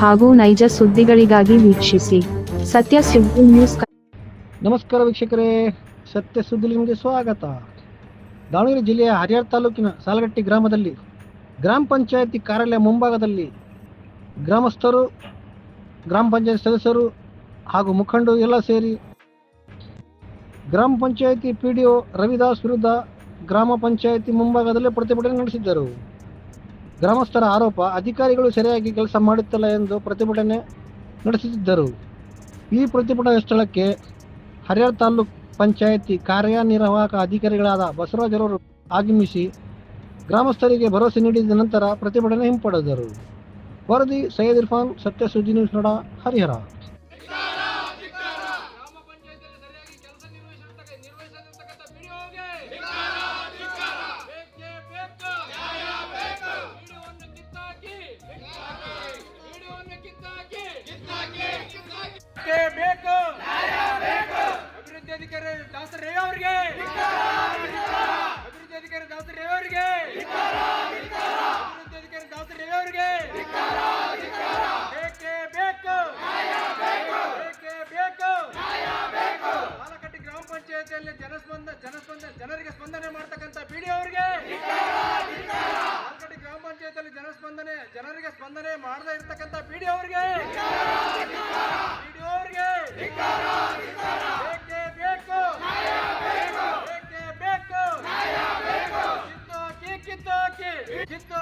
ಹಾಗೂ ನೈಜ ಸುದ್ದಿಗಳಿಗಾಗಿ ವೀಕ್ಷಿಸಿ ಸತ್ಯ ಸುದ್ದಿ ನ್ಯೂಸ್ ನಮಸ್ಕಾರ ವೀಕ್ಷಕರೇ, ಸತ್ಯ ಸುದ್ದಿ ನಿಮಗೆ ಸ್ವಾಗತ. ದಾವಣಗೆರೆ ಜಿಲ್ಲೆಯ ಹರಿಹರ ತಾಲೂಕಿನ ಸಾಲಗಟ್ಟಿ ಗ್ರಾಮದಲ್ಲಿ ಗ್ರಾಮ ಪಂಚಾಯತಿ ಕಾರ್ಯಾಲಯ ಮುಂಭಾಗದಲ್ಲಿ ಗ್ರಾಮಸ್ಥರು, ಗ್ರಾಮ ಪಂಚಾಯತ್ ಸದಸ್ಯರು ಹಾಗೂ ಮುಖಂಡರು ಎಲ್ಲ ಸೇರಿ ಗ್ರಾಮ ಪಂಚಾಯತಿ ಪಿ ಡಿ ರವಿದಾಸ್ ವಿರುದ್ಧ ಗ್ರಾಮ ಪಂಚಾಯತಿ ಮುಂಭಾಗದಲ್ಲಿ ಪ್ರತಿಭಟನೆ ನಡೆಸಿದ್ದರು. ಗ್ರಾಮಸ್ಥರ ಆರೋಪ, ಅಧಿಕಾರಿಗಳು ಸರಿಯಾಗಿ ಕೆಲಸ ಮಾಡುತ್ತಿಲ್ಲ ಎಂದು ಪ್ರತಿಭಟನೆ ನಡೆಸುತ್ತಿದ್ದರು. ಈ ಪ್ರತಿಭಟನಾ ಸ್ಥಳಕ್ಕೆ ಹರಿಹರ ತಾಲೂಕ್ ಪಂಚಾಯತಿ ಕಾರ್ಯನಿರ್ವಾಹಕ ಅಧಿಕಾರಿಗಳಾದ ಬಸವರಾಜರವರು ಆಗಮಿಸಿ ಗ್ರಾಮಸ್ಥರಿಗೆ ಭರವಸೆ ನೀಡಿದ ನಂತರ ಪ್ರತಿಭಟನೆ ಹಿಂಪಡೆದರು. ವರದಿ ಸೈಯದ್ ಇರ್ಫಾನ್, ಸತ್ಯ ಸುದ್ದಿ ನ್ಯೂಸ್ ನೋಡ, ಹರಿಹರ. ಜನಸ್ಪಂದ ಜನಸ್ಪಂದ ಜನರಿಗೆ ಸ್ಪಂದನೆ ಮಾಡ್ತಕ್ಕಂಥ ಡಿ ಅವರಿಗೆ. ಆಲಕಟ್ಟಿ ಗ್ರಾಮ ಪಂಚಾಯತಲ್ಲಿ ಜನಸ್ಪಂದನೆ ಜನರಿಗೆ ಸ್ಪಂದನೆ ಮಾಡದೇ ಇರ್ತಕ್ಕಂಥ ಬಿಡಿ ಅವರಿಗೆ. ಡಿ ಅವರಿಗೆ. ಬೇಕೇ ಬೇಕು. ಬೇಕೇ ಬೇಕು. ಕಿತ್ತು ಹಾಕಿ ಕಿತ್ತು